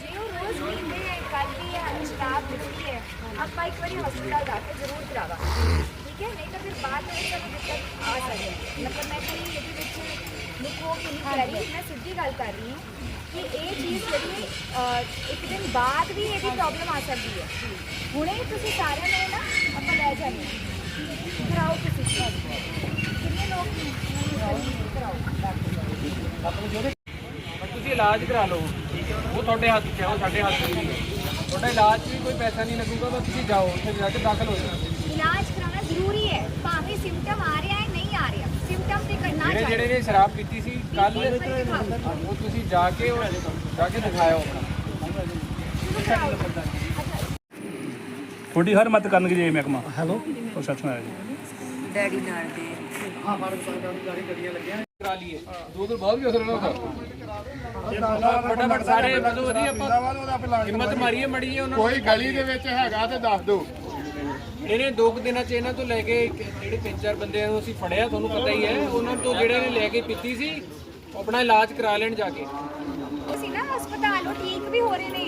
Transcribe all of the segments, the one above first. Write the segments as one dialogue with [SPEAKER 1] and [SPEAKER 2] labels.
[SPEAKER 1] ਜਿਉਂ ਰੋਜ਼ ਮਿਲਦੇ ਹੈ ਕੱਲ ਵੀ ਹੈ ਅੱਜ ਰਾਤ ਮਿਲਦੀ ਹੈ ਆਪਾਂ ਇੱਕ ਵਾਰੀ ਹਸਪਤਾਲ ਜਾ ਕੇ ਜ਼ਰੂਰ ਕਰਾਵਾ ਠੀਕ ਹੈ ਨਹੀਂ ਤਾਂ ਫਿਰ ਬਾਅਦ ਵਿੱਚ ਸਾਨੂੰ ਦਿੱਕਤ ਆ ਸਕਦੀ ਹੈ ਮਤਲਬ ਮੈਂ ਕੋਈ ਇਹਦੇ ਵਿੱਚ ਲੁਕੋ ਕੇ ਨਹੀਂ ਕਰ ਰਹੀ ਮੈਂ ਸਿੱਧੀ ਗੱਲ ਕਰ ਰਹੀ ਹਾਂ ਕਿ ਇਹ ਚੀਜ਼ ਜਿਹੜੀ ਇੱਕ ਦਿਨ ਬਾਅਦ ਵੀ ਇਹਦੀ ਪ੍ਰੋਬਲਮ ਆ ਸਕਦੀ ਹੈ ਹੁਣੇ ਤੁਸੀਂ ਸਾਰਿਆਂ ਨੇ ਨਾ ਆਪਾਂ ਲੈ ਜਾਣੀ ਕਰਾਓ ਤੁਸੀਂ ਕਿੰਨੇ ਲੋਕ ਨੇ
[SPEAKER 2] ਇਲਾਜ ਕਰਾ ਲਓ। ਉਹ ਤੁਹਾਡੇ ਹੱਥ 'ਚ ਹੈ ਉਹ ਸਾਡੇ ਹੱਥ 'ਚ ਨਹੀਂ ਹੈ। ਤੁਹਾਡਾ ਇਲਾਜ 'ਚ ਵੀ ਕੋਈ ਪੈਸਾ ਨਹੀਂ ਲੱਗੂਗਾ ਬਸ ਤੁਸੀਂ ਜਾਓ ਉੱਥੇ ਜਾ ਕੇ ਦਾਖਲ ਹੋ ਜਾਓ।
[SPEAKER 1] ਇਲਾਜ ਕਰਾਉਣਾ ਜ਼ਰੂਰੀ ਹੈ ਭਾਵੇਂ ਸਿੰਪਟਮ ਆ ਰਿਹਾ ਹੈ ਨਹੀਂ ਆ ਰਿਹਾ। ਸਿੰਪਟਮ ਤੇ ਕਰਨਾ
[SPEAKER 2] ਜਿਹੜੇ ਜਿਹੜੇ
[SPEAKER 1] ਚਾਹੀਦਾ
[SPEAKER 2] ਨੇ ਸ਼ਰਾਬ ਪੀਤੀ ਸੀ ਕੱਲ। ਉਹ ਤੁਸੀਂ ਜਾ ਕੇ ਉਹ ਜਾ ਕੇ ਦਿਖਾਓ ਆਪਣਾ।
[SPEAKER 1] ਸ਼ੁਰੂ ਕਰਾਓ
[SPEAKER 3] ਤੁਹਾਡੀ ਹਰ ਮਤ ਕਰਨਗੇ ਜੀ ਇਹ ਮਹਿਕਮਾ। ਹੈਲੋ ਪ੍ਰਸ਼ਾਸਨ ਆਇਆ ਜੀ।
[SPEAKER 4] ਡੈਡੀ ਨਾਲ ਦੇ।
[SPEAKER 2] ਕਰਾ ਲਈਏ। ਦੋ ਦਿਨ ਬਾਅਦ ਵੀ ਅਸਰ ਨਾ ਹੁੰਦਾ ਫਟਾਫਟ ਸਾਰੇ ਮਤਲਬ ਵਧੀਆ ਆਪਾਂ ਹਿੰਮਤ ਮਾਰੀਏ ਮੜੀ ਉਹਨਾਂ ਨੂੰ।
[SPEAKER 5] ਕੋਈ ਗਲੀ ਦੇ ਵਿੱਚ ਹੈਗਾ ਤੇ ਦੱਸ ਦਿਓ।
[SPEAKER 2] ਇਹਨੇ ਦੋ ਕੁ ਦਿਨਾਂ ਚ ਇਹਨਾਂ ਤੋਂ ਲੈ ਕੇ ਇੱਕ- ਜਿਹੜੇ ਤਿੰਨ ਚਾਰ ਬੰਦਿਆਂ ਨੂੰ ਅਸੀਂ ਫੜਿਆ ਤੁਹਾਨੂੰ ਪਤਾ ਹੀ ਹੈ। ਉਹਨਾਂ ਤੋਂ ਜਿਹੜੇ ਨੇ ਲੈ ਕੇ ਪੀਤੀ ਸੀ ਉਹ ਆਪਣਾ ਇਲਾਜ ਕਰਾ ਲੈਣ ਜਾ ਕੇ।
[SPEAKER 1] ਤੁਸੀਂ ਨਾ ਹਸਪਤਾਲ ਉਹ ਠੀਕ ਵੀ ਹੋ ਰਹੇ ਨੇ।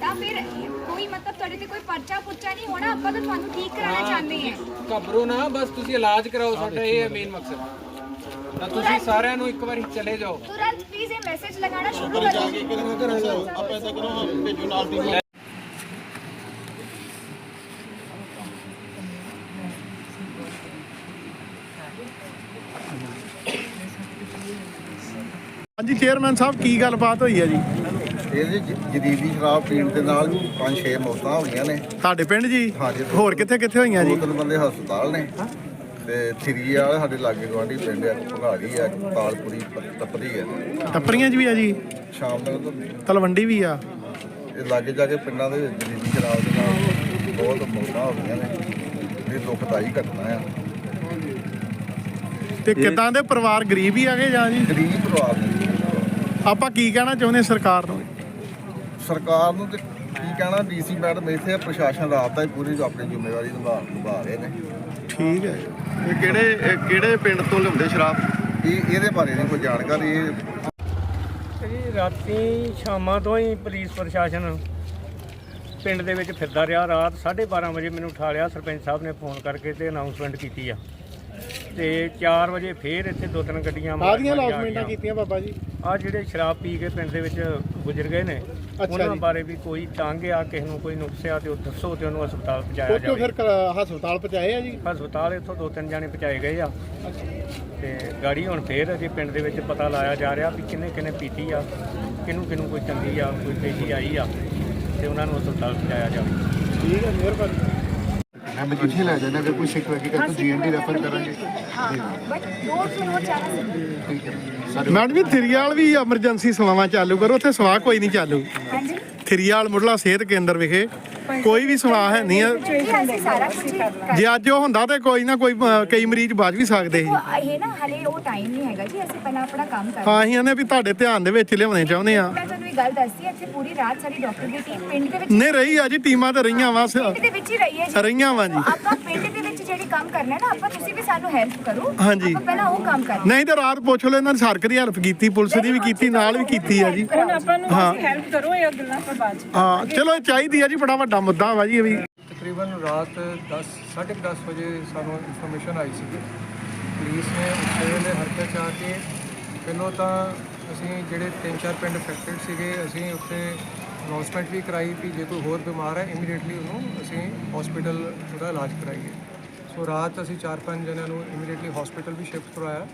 [SPEAKER 1] ਤਾਂ ਫਿਰ ਕੋਈ ਮਤਲਬ ਤੁਹਾਡੇ ਤੇ ਕੋਈ ਪਰਚਾ ਪੁੱਚਾ ਨਹੀਂ ਹੋਣਾ? ਆਪਾਂ ਤਾਂ ਤੁਹਾਨੂੰ ਠੀਕ ਕਰਾਉਣਾ ਚਾਹੁੰਦੇ ਹਾਂ।
[SPEAKER 2] ਘਬਰੋ ਨਾ ਬਸ ਤੁਸੀਂ ਇਲਾਜ ਕਰਾਓ ਸਾਡਾ ਇਹ ਹੈ ਮੇਨ ਮਕਸਦ ਤਾਂ ਤੁਸੀਂ ਸਾਰਿਆਂ ਨੂੰ ਇੱਕ ਵਾਰੀ ਚਲੇ ਜਾਓ।
[SPEAKER 1] ਤੁਰੰਤ ਪਲੀਜ਼ ਇਹ ਮੈਸੇਜ ਲਗਾਉਣਾ ਸ਼ੁਰੂ ਕਰੋ।
[SPEAKER 5] ਆਪਾਂ ਐਸਾ ਕਰੋ ਭੇਜੋ ਨਾਲ ਦੀ
[SPEAKER 6] ਹਾਂਜੀ ਚੇਅਰਮੈਨ ਸਾਹਿਬ ਕੀ ਗੱਲਬਾਤ ਹੋਈ ਹੈ ਜੀ?
[SPEAKER 7] ਇਹਦੇ ਜ- ਜਦੀਦੀ ਸ਼ਰਾਬ ਪੀਣ ਦੇ ਨਾਲ ਪੰਜ ਛੇ ਮੌਤਾਂ ਹੋਈਆਂ ਨੇ।
[SPEAKER 6] ਤੁਹਾਡੇ ਪਿੰਡ ਜੀ?
[SPEAKER 7] ਹਾਂਜੀ।
[SPEAKER 6] ਹੋਰ ਕਿੱਥੇ ਕਿੱਥੇ ਹੋਈਆਂ
[SPEAKER 7] ਦੋ
[SPEAKER 6] ਜੀ
[SPEAKER 7] ਤਿੰਨ ਬੰਦੇ ਹਸਪਤਾਲ ਨੇ। ਤੇ ਥਰੀ ਵਾਲੇ ਸਾਡੇ ਲਾਗੇ ਗਵਾਂਢੀ ਪਿੰਡ ਆ ਭਗਾੜੀ ਆ ਤਾਲਪੁਰੀ ਪ- ਆ।
[SPEAKER 6] ਟੱਪਰੀਆਂ 'ਚ ਵੀ ਆ ਜੀ?
[SPEAKER 7] ਸ਼ਾਮ ਤੱਕ ਤਾਂ
[SPEAKER 6] ਤਲਵੰਡੀ ਵੀ ਆ?
[SPEAKER 7] ਇਹ ਲਾਗੇ ਜਾ ਕੇ ਪਿੰਡਾਂ ਦੇ ਵਿੱਚ ਜਦੀਦੀ ਸ਼ਰਾਬ ਦੇ ਨਾਲ ਬਹੁਤ ਮੌਤਾਂ ਹੋ ਗਈਆਂ ਨੇ। ਇਹ ਦੁਖਦਾਈ ਘਟਨਾ ਆ।
[SPEAKER 6] ਤੇ ਕਿਦਾਂ ਦੇ ਪਰਿਵਾਰ ਗਰੀਬ ਹੀ ਆਗੇ ਜਾਂ ਜੀ?
[SPEAKER 7] ਗਰੀਬ ਪਰਿਵਾਰ ਨੇ।
[SPEAKER 6] ਆਪਾਂ ਕੀ ਕਹਿਣਾ ਚਾਹੁੰਦੇ ਸਰਕਾਰ ਨੂੰ?
[SPEAKER 7] ਸਰਕਾਰ ਨੂੰ ਤੇ ਕੀ ਕਹਿਣਾ ਡੀਸੀ ਮੈਡਮ ਇੱਥੇ ਆ, ਪ੍ਰਸ਼ਾਸਨ ਰਾਤ ਦਾ ਹੀ ਪੂਰੀ ਆਪਣੀ ਜ਼ਿੰਮੇਵਾਰੀ ਨਿਭਾ ਨਿਭਾ ਰਹੇ ਨੇ।
[SPEAKER 6] ਠੀਕ ਹੈ।
[SPEAKER 5] ਇਹ ਕਿਹੜੇ ਇਹ ਕਿਹੜੇ ਪਿੰਡ ਤੋਂ ਲਿਆਉਂਦੇ ਸ਼ਰਾਬ?
[SPEAKER 7] ਇਹ ਇਹਦੇ ਬਾਰੇ ਨਹੀਂ ਕੋਈ ਜਾਣਕਾਰੀ। ਇਹ
[SPEAKER 3] ਜੀ ਰਾਤੀ ਸ਼ਾਮਾਂ ਤੋਂ ਹੀ ਪੁਲਿਸ ਪ੍ਰਸ਼ਾਸਨ ਪਿੰਡ ਦੇ ਵਿੱਚ ਫਿਰਦਾ ਰਿਹਾ। ਰਾਤ 12:30 ਵਜੇ ਮੈਨੂੰ ਉਠਾ ਲਿਆ ਸਰਪੰਚ ਸਾਹਿਬ ਨੇ ਫੋਨ ਕਰਕੇ ਤੇ ਅਨਾਉਂਸਮੈਂਟ ਕੀਤੀ ਆ। ਤੇ 4 ਵਜੇ ਫੇਰ ਇੱਥੇ ਦੋ ਤਿੰਨ ਗੱਡੀਆਂ
[SPEAKER 6] ਆਦੀਆਂ ਲੌਸਮੈਂਟਾਂ ਕੀਤੀਆਂ ਬਾਬਾ ਜੀ?
[SPEAKER 3] ਆ ਜਿਹੜੇ ਸ਼ਰਾਬ ਪੀ ਕੇ ਪਿੰਡ ਦੇ ਵਿੱਚ ਗੁਜ਼ਰ ਗਏ ਨੇ ਉਹਨਾਂ
[SPEAKER 6] ਜੀ।
[SPEAKER 3] ਬਾਰੇ ਵੀ ਕੋਈ ਤੰਗ ਆ ਕਿਸੇ ਨੂੰ ਕੋਈ ਨੁਕਸ ਆ ਤੇ ਉਹ ਦੱਸੋ ਤੇ ਉਹਨੂੰ ਹਸਪਤਾਲ ਪਹੁੰਚਾਇਆ
[SPEAKER 6] ਉੱਥੋਂ
[SPEAKER 3] ਜਾਵੇ।
[SPEAKER 6] ਫਿਰ ਕ- ਹਸਪਤਾਲ ਪਹੁੰਚਾਏ ਆ ਜੀ?
[SPEAKER 3] ਹਸਪਤਾਲ ਇੱਥੋਂ ਦੋ ਤਿੰਨ ਜਾਣੇ ਪਹੁੰਚਾਏ ਗਏ ਆ। ਤੇ ਗਾੜੀ ਹੁਣ ਫੇਰ ਅਜੇ ਪਿੰਡ ਦੇ ਵਿੱਚ ਪਤਾ ਲਾਇਆ ਜਾ ਰਿਹਾ ਵੀ ਕਿੰਨੇ ਕਿੰਨੇ ਪੀਤੀ ਆ ਕਿਹਨੂੰ ਕਿਹਨੂੰ ਕੋਈ ਚੰਗੀ ਆ ਕੋਈ ਤੇਜ਼ੀ ਆਈ ਆ ਤੇ ਉਹਨਾਂ ਨੂੰ ਹਸਪਤਾਲ ਪਹੁੰਚਾਇਆ ਜਾਵੇ।
[SPEAKER 6] ਠੀਕ ਹੈ ਮਿਹਰਬਾਨੀ।
[SPEAKER 5] ਮੈਂ ਮਜੀਠੀ ਲੈ ਜਾਣਾ ਅਗਰ ਕੋਈ ਸਿੱਖ ਵਗੀ ਤਾਂ ਜੀਐਨਡੀ ਰੈਫਰ ਕਰਾਂਗੇ।
[SPEAKER 1] ਹਾਂ ਬਟ ਦੋ ਫਲੋਰ ਜਾਣਾ ਸੀ।
[SPEAKER 5] ਠੀਕ ਹੈ।
[SPEAKER 6] ਮੈਡਮ ਜੀ ਥਰੀਆਲ ਵੀ ਐਮਰਜੈਂਸੀ ਸੇਵਾਵਾਂ ਚਾਲੂ ਕਰੋ ਉੱਥੇ ਸੇਵਾ ਕੋਈ ਨਹੀਂ ਚਾਲੂ।
[SPEAKER 1] ਹਾਂਜੀ।
[SPEAKER 6] ਥਰੀਆਲ ਮੁੱਢਲਾ ਸਿਹਤ ਕੇਂਦਰ ਵਿਖੇ ਕੋਈ ਵੀ ਸੇਵਾ ਹੈ ਨਹੀਂ ਆ।
[SPEAKER 1] ਜੀ
[SPEAKER 6] ਅੱਜ ਉਹ ਹੁੰਦਾ ਤੇ ਕੋਈ ਨਾ ਕੋਈ ਕਈ ਮਰੀਜ਼ ਬਚ ਵੀ ਸਕਦੇ ਸੀ।
[SPEAKER 1] ਇਹ ਨਾ ਹਲੇ ਉਹ ਟਾਈਮ ਨਹੀਂ ਹੈਗਾ ਜੀ ਅਸੀਂ ਪਹਿਲਾਂ ਆਪਣਾ ਕੰਮ ਕਰ
[SPEAKER 6] ਹਾਂ ਅਸੀਂ ਆਨੇ ਵੀ ਤੁਹਾਡੇ ਧਿਆਨ ਦੇ ਵਿੱਚ ਲਿਆਉਣੇ ਚਾਹੁੰਦੇ ਆ।
[SPEAKER 1] ਇਹ ਗੱਲ ਦੱਸਦੀ ਇੱਥੇ ਪੂਰੀ ਰਾਤ ਸਾਡੀ ਡਾਕਟਰ ਦੀ ਟੀਮ ਪਿੰਡ ਦੇ ਵਿੱਚ
[SPEAKER 6] ਨਹੀਂ ਰਹੀ ਆ ਜੀ ਟੀਮਾਂ ਤੇ ਰਹੀਆਂ ਵਾ
[SPEAKER 1] ਪਿੰਡ ਦੇ ਵਿੱਚ ਹੀ ਰਹੀ ਹੈ ਜੀ।
[SPEAKER 6] ਰਹੀਆਂ ਵਾ ਜੀ।
[SPEAKER 1] ਆਪਾਂ ਪਿੰਡ ਦੇ ਵਿੱਚ ਜਿਹੜੀ ਕੰਮ ਕਰਨਾ ਹੈ ਨਾ ਆਪਾਂ ਤੁਸੀਂ ਵੀ ਸਾਨੂੰ ਹੈਲਪ ਕਰੋ।
[SPEAKER 6] ਹਾਂਜੀ।
[SPEAKER 1] ਆਪਾਂ ਪਹਿਲਾਂ ਉਹ ਕੰਮ ਕਰਨਾ
[SPEAKER 6] ਨਹੀਂ ਤੇ ਰਾਤ ਪੁੱਛ ਲਓ ਇਹਨਾਂ ਨੇ ਸਰਕ ਦੀ ਹੈਲਪ ਕੀਤੀ ਪੁਲਿਸ ਦੀ ਵੀ ਕੀਤੀ ਨਾਲ ਵੀ ਕੀਤੀ ਆ ਜੀ।
[SPEAKER 4] ਹੁਣ ਆਪਾਂ ਨੂੰ ਹੈਲਪ ਕਰੋ ਇਹ ਗੱਲਾਂ ਪਰ ਬਾਅਦ ਚ
[SPEAKER 6] ਹਾਂ ਚਲੋ ਇਹ ਚਾਹੀਦੀ ਆ ਜੀ ਬੜਾ ਵੱਡਾ ਮੁੱਦਾ ਵਾ ਜੀ ਇਹ ਵੀ।
[SPEAKER 2] ਤਕਰੀਬਨ ਰਾਤ 10 10:30 ਵਜੇ ਸਾਨੂੰ ਇਨਫੋਰਮੇਸ਼ਨ ਆਈ ਸੀ ਪੁਲਿਸ ਨੇ ਉਸੇ ਵੇਲੇ ਹਰਕਤ 'ਚ ਆ ਕੇ ਪਹਿਲਾਂ ਤਾਂ ਅਸੀਂ ਜਿਹੜੇ ਤਿੰਨ ਚਾਰ ਪਿੰਡ ਅਫੈਕਟਡ ਸੀਗੇ, ਅਸੀਂ ਉੱਥੇ ਅਨਾਉਂਸਮੈਂਟ ਵੀ ਕਰਾਈ ਵੀ ਜੇ ਕੋਈ ਹੋਰ ਬਿਮਾਰ ਹੈ ਇਮੀਡੀਏਟਲੀ ਉਹਨੂੰ ਅਸੀਂ ਹਸਪੀਟਲ ਉਹਦਾ ਇਲਾਜ ਕਰਾਈਏ। ਸੋ ਰਾਤ ਅਸੀਂ ਚਾਰ ਪੰਜ ਜਣਿਆਂ ਨੂੰ ਇਮੀਡੀਏਟਲੀ ਹਸਪੀਟਲ ਵੀ ਸ਼ਿਫਟ ਕਰਵਾਇਆ।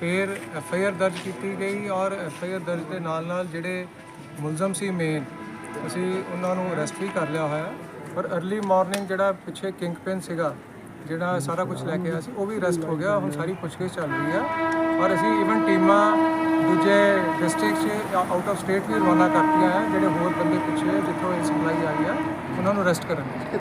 [SPEAKER 2] ਫਿਰ ਐਫ ਆਈ ਆਰ ਦਰਜ ਕੀਤੀ ਗਈ ਔਰ ਐਫ ਆਈ ਆਰ ਦਰਜ ਦੇ ਨਾਲ ਨਾਲ ਜਿਹੜੇ ਮੁਲਜ਼ਮ ਸੀ ਮੇਨ ਅਸੀਂ ਉਹਨਾਂ ਨੂੰ ਅਰੈਸਟ ਵੀ ਕਰ ਲਿਆ ਹੋਇਆ। ਪਰ अर्ਲੀ ਮਾਰਨਿੰਗ ਜਿਹੜਾ ਪਿੱਛੇ ਕਿੰਗ ਪਿਨ ਸੀਗਾ, ਜਿਹੜਾ ਸਾਰਾ ਕੁਝ ਲੈ ਕੇ ਆਇਆ ਸੀ, ਉਹ ਵੀ ਅਰੈਸਟ ਹੋ ਗਿਆ। ਹੁਣ ਸਾਰੀ ਪੁੱਛਗਿੱਛ ਚੱਲ ਰਹੀ ਹੈ ਔਰ ਅਸੀਂ ਇਵਨ ਟੀਮਾਂ ਦੂਜੇ ਡਿਸਟ੍ਰਿਕਟ 'ਚ ਆਊਟ ਆਫ ਸਟੇਟ ਵੀ ਰਵਾਨਾ ਕਰਤੀਆਂ ਹੈ, ਜਿਹੜੇ ਹੋਰ ਬੰਦੇ ਪਿੱਛੇ ਜਿੱਥੋਂ ਇਹ ਸਪਲਾਈ ਆਈ ਹੈ, ਉਹਨਾਂ ਨੂੰ ਅਰੈਸਟ ਕਰਨ